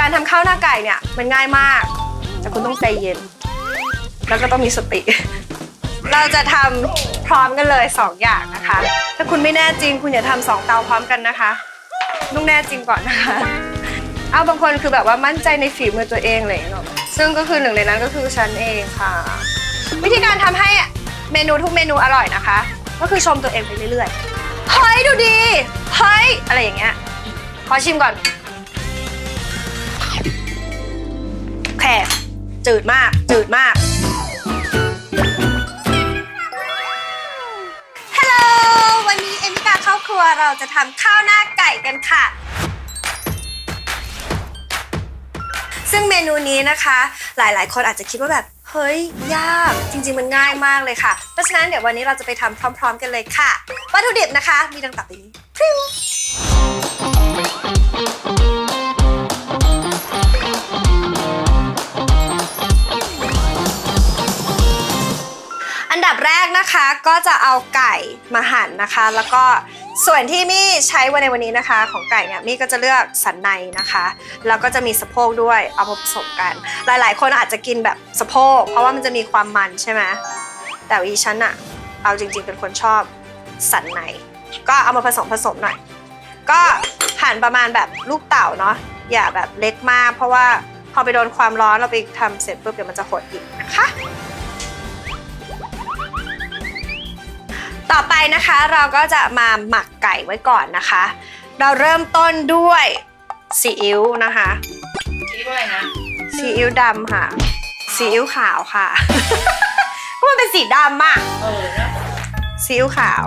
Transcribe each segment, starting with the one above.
การทำข้าวหน้าไก่เนี่ยมันง่ายมาก แต่คุณต้องใจเย็น แล้วก็ต้องมีสติ เราจะทำพร้อมกันเลยสองอย่างนะคะ ถ้าคุณไม่แน่จริง คุณอย่าทำสองเตาพร้อมกันนะคะต้องแน่จริงก่อนนะคะ เอาบางคนคือแบบว่ามั่นใจในฝีมือตัวเองเลยเนาะซึ่งก็คือหนึ่งในนั้นก็คือฉันเองค่ะ วิธีการทำให้เมนูทุกเมนูอร่อยนะคะ ก็คือชมตัวเองไปเรื่อยๆ เฮ้ยดูดี เฮ้ยอะไรอย่างเงี้ย ขอชิมก่อน แขกจืดมาก จืดมาก ฮัลโหล วันนี้เอมิกาเข้าครัวเราจะทำข้าวหน้าไก่กันค่ะ ซึ่งเมนูนี้นะคะ หลายๆ คนอาจจะคิดว่าแบบ เฮ้ย ยาก จริง ๆ มันง่ายมากเลยค่ะ เพราะฉะนั้นเดี๋ยววันนี้เราจะไปทำพร้อม ๆ กันเลยค่ะ วัตถุดิบนะคะ มีดังต่อไปนี้พริ้ว รกนะคะก็จะเอาไก่มาหั่นนะคะ แล้วก็ส่วนที่มี่ใช้วันในวันนี้นะคะ ของไก่เนี่ยมี่ก็จะเลือกสันในนะคะ แล้วก็จะมีสะโพกด้วยเอามาผสมกัน หลาย ๆ คนอาจจะกินแบบสะโพก เพราะว่ามันจะมีความมันใช่ไหมแต่วิฉันอะเอาจริง ๆ เป็นคนชอบสันใน ก็เอามาผสมผสมหน่อย ก็หั่นประมาณแบบลูกเต่าเนาะอย่าแบบเล็กมาก เพราะว่าพอไปโดนความร้อนเราไปทำเสร็จปุ๊บเดี๋ยวมันจะหดอีกนะคะ ต่อไปนะคะเราก็จะมาหมักไก่ไว้ก่อนนะคะ เราเริ่มต้นด้วยซีอิ๊วนะคะคิดว่าอะไรนะซีอิ๊วดำค่ะซีอิ๊วขาวค่ะ เพราะมันเป็นสีดำอะเออนะซีอิ๊วขาว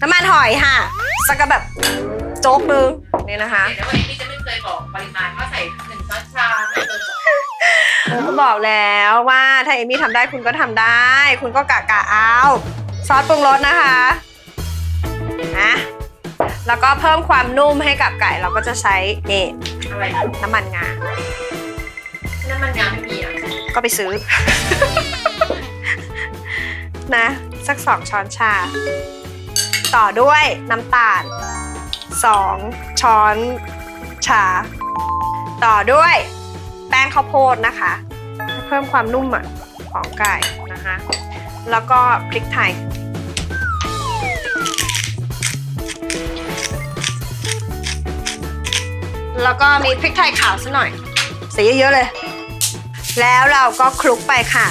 น้ำมันหอยค่ะ สักกะแบบโจ๊กนึงนี่นะคะ เดี๋ยววันนี้พี่จะไม่เคยบอกปริมาณว่าใส่หนึ่งช้อนชาไม่เกินสองผมก็บอกแล้วว่าถ้าเอมี่ทำได้คุณก็ทำได้ คุณก็กะกะเอา ซอสปรุงรสนะคะนะแล้วก็เพิ่มความนุ่มให้กับไก่เราก็จะใช้นี่อะไรนะน้ำมันงา น้ำมันงาไม่มีอะก็ไปซื้อ นะ สักสองช้อนชา ต่อด้วยน้ำตาลสองช้อนชา ต่อด้วยแป้งข้าวโพดนะคะ เพิ่มความนุ่มอะของไก่นะคะ แล้วก็พริกไทย แล้วก็มีพริกไทยขาวสักหน่อยใส่เยอะๆเลย แล้วเราก็คลุกไปค่ะ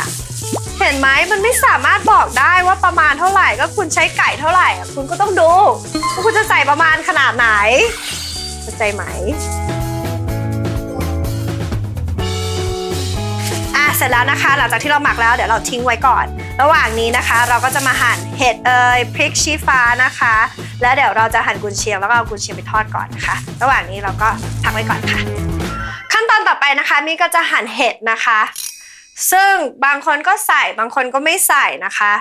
เห็นไหมมันไม่สามารถบอกได้ว่าประมาณเท่าไหร่ก็คุณใช้ไก่เท่าไหร่อะคุณก็ต้องดูว่าคุณจะใส่ประมาณขนาดไหนเข้าใจไหม สร็จแล้วนะคะ หลังจากที่เราหมักแล้วเดี๋ยวเราทิ้งไว้ก่อน ระหว่างนี้นะคะ เราก็จะมาหั่นเห็ดเอยพริกชี้ฟ้านะคะ แล้วเดี๋ยวเราจะหั่นกุนเชียงแล้วก็เอากุนเชียงไปทอดก่อนนะคะ ระหว่างนี้เราก็พักไว้ก่อนค่ะ ขั้นตอนต่อไปนะคะมี่ก็จะหั่นเห็ดนะคะ ซึ่งบางคนก็ใส่บางคนก็ไม่ใส่นะคะ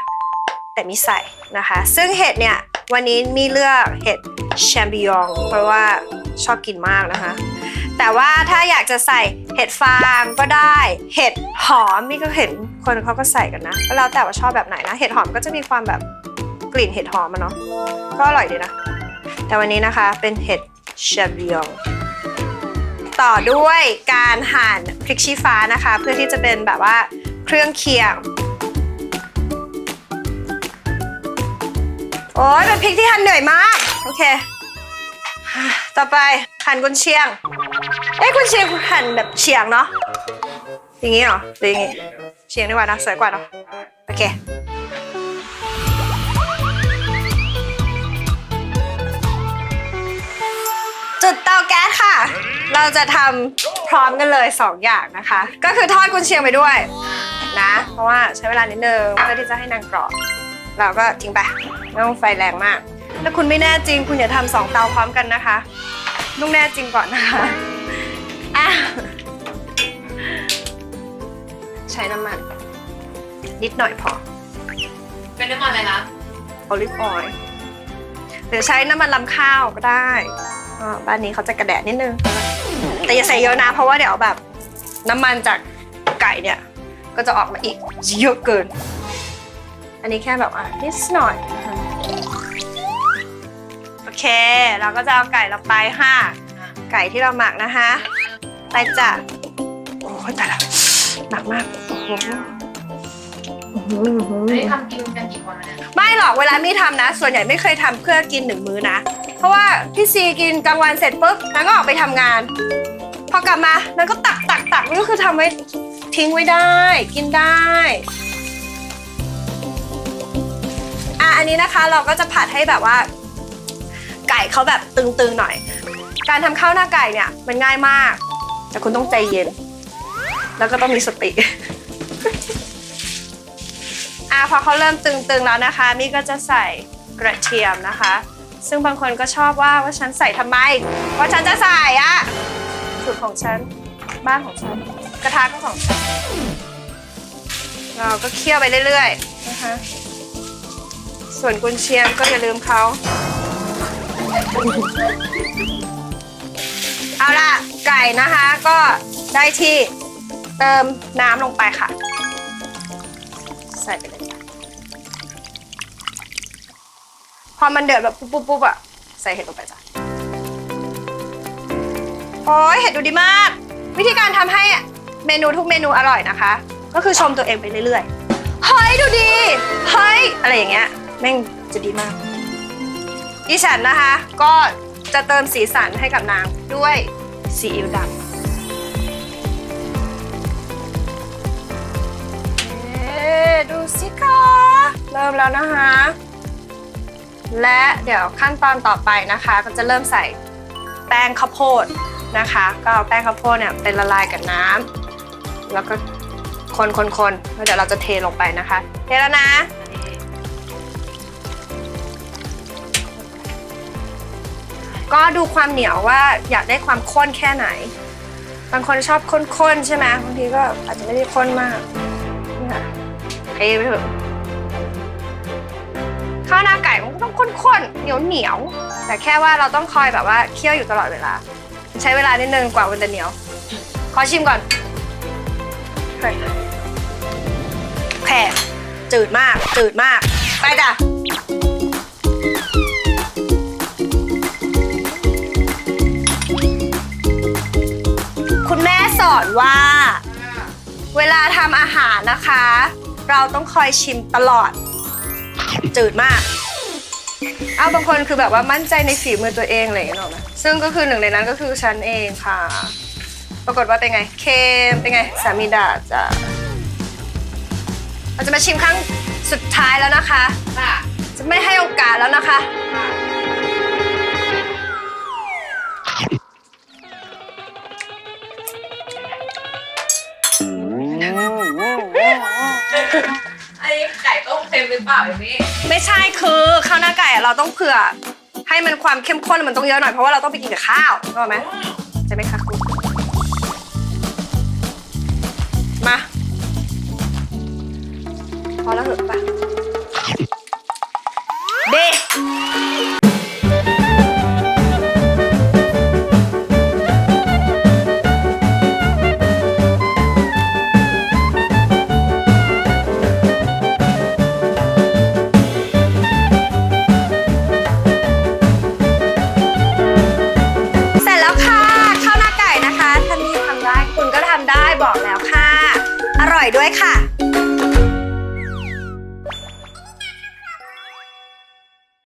แต่มีใส่นะคะ ซึ่งเห็ดเนี่ยวันนี้มีเลือกเห็ดแชมปิญองเพราะว่าชอบกินมากนะคะ แต่ว่าถ้าอยากจะใส่เห็ดฟางก็ได้ เห็ดหอมมี่ก็เห็นคนเขาก็ใส่กันนะ ก็แล้วแต่ว่าชอบแบบไหนนะ เห็ดหอมก็จะมีความแบบกลิ่นเห็ดหอมอะเนาะ ก็อร่อยดีนะ แต่วันนี้นะคะเป็นเห็ดแชมปิญองต่อด้วยการหั่นพริกชี้ฟ้านะคะ เพื่อที่จะเป็นแบบว่าเครื่องเคียง โอ้ยเป็นพริกที่หั่นเหนื่อยมาก โอเค ต่อไปหั่นกุนเชียง เอ้ยกุนเชียงหันแบบเฉียงเนาะ อย่างงี้เหรอหรืออย่างงี้เฉียงดีกว่านะสวยกว่าเนาะ โอเค จุดเตาแก๊สค่ะ เราจะทำพร้อมกันเลย 2 อย่างนะคะ ก็คือทอดกุนเชียงไปด้วยนะ เพราะว่าใช้เวลานิดนึงเพื่อที่จะให้นางกรอบ เราก็ทิ้งไปไม่ต้องไฟแรงมาก ถ้าคุณไม่แน่จริง คุณอย่าทำสองเตาพร้อมกันนะคะต้องแน่จริงก่อนนะคะ อะใช้น้ำมัน นิดหน่อยพอ เป็นน้ำมันอะไรนะโอลิฟออยล์หรือใช้น้ำมันลำข้าวก็ได้อ่าบ้านนี้เขาจะกระแดะนิดนึง แต่อย่าใส่เยอะนะ เพราะว่าเดี๋ยวแบบ น้ำมันจากไก่เนี่ย ก็จะออกมาอีกเยอะเกิน อันนี้แค่แบบอะนิดหน่อยนะคะโอเค เราก็จะเอาไก่เราไปค่ะ ไก่ที่เราหมักนะคะ ไปจ้ะ โอ้ยตายแล้วหนักมากโอ้โหอื้อหืออื้อหืออันนี้ทำกินกันกี่คนแล้วเนี่ยไม่หรอกเวลามี่ทำนะ ส่วนใหญ่ไม่เคยทำเพื่อกินหนึ่งมื้อนะ เพราะว่าพี่ซีกินกลางวันเสร็จปุ๊บนางก็ออกไปทำงาน พอกลับมานางก็ตักตักตักนี่ก็คือทำไว้ทิ้งไว้ได้ กินได้อะอันนี้นะคะเราก็จะผัดให้แบบว่า ไก่เขาแบบตึงๆหน่อย การทำข้าวหน้าไก่เนี่ยมันง่ายมาก แต่คุณต้องใจเย็น แล้วก็ต้องมีสติ อะพอเขาเริ่มตึงๆแล้วนะคะมี่ก็จะใส่กระเทียมนะคะ ซึ่งบางคนก็ชอบว่าว่าฉันใส่ทำไมว่าฉันจะใส่อะสูตรของฉันบ้านของฉันกระทะก็ของฉันเราก็เคี่ยวไปเรื่อยๆนะคะส่วนกุนเชียงก็อย่าลืมเขา เอาล่ะ ไก่นะคะก็ได้ที่เติมน้ำลงไปค่ะ ใส่ไปเลยจ้ะพอมันเดือดแบบปุ๊บปุ๊บปุ๊บอะใส่เห็ดลงไปจ้ะโอ้ยเห็ดดูดีมาก วิธีการทำให้เมนูทุกเมนูอร่อยนะคะ ก็คือชมตัวเองไปเรื่อยๆเฮ้ยดูดีเฮ้ยอะไรอย่างเงี้ยแม่งจะดีมากดิฉันนะคะ ก็จะเติมสีสันให้กับนางด้วย ซีอิ๊วดำเอ๊ะดูสิคะเริ่มแล้วนะคะ และเดี๋ยวขั้นตอนต่อไปนะคะ ก็จะเริ่มใส่แป้งข้าวโพดนะคะ ก็เอาแป้งข้าวโพดเนี่ยเป็นละลายกับน้ำแล้วก็คนคนคนแล้วเดี๋ยวเราจะเทลงไปนะคะ เทแล้วนะ ก็ดูความเหนียวว่าอยากได้ความข้นแค่ไหน บางคนชอบข้นๆใช่ไหมบางทีก็อาจจะไม่ได้ข้นมากเนี่ยเทไปเถอะข้าวหน้าไก่มันก็ต้องข้นๆเหนียวเหนียวๆแต่แค่ว่าเราต้องคอยแบบว่าเคี่ยวอยู่ตลอดเวลา ใช้เวลานิดนึงกว่ามันจะเหนียว ขอชิมก่อนแค่จืดมากจืดมาก ไปจ้ะ สอนว่า เวลาทำอาหารนะคะ เราต้องคอยชิมตลอด จืดมาก เอาบางคนคือแบบว่ามั่นใจในฝีมือตัวเองอะไรอย่างเงี้ยหรอกนะซึ่งก็คือหนึ่งในนั้นก็คือฉันเองค่ะ ปรากฏว่าเป็นไง เค็มเป็นไง สามีด่าจ้ะเราจะมาชิมครั้งสุดท้ายแล้วนะคะค่ะจะไม่ให้โอกาสแล้วนะคะ อันนี้ไก่ต้มเค็มหรือเปล่าเอมี่ไม่ใช่คือข้าวหน้าไก่อะเราต้องเผื่อ ให้มันความเข้มข้นมันต้องเยอะหน่อยเพราะว่าเราต้องไปกินกับข้าวรู้ไหมใช่ไหมคะคุณมาพอแล้วเหอะปะเด ด้วยค่ะ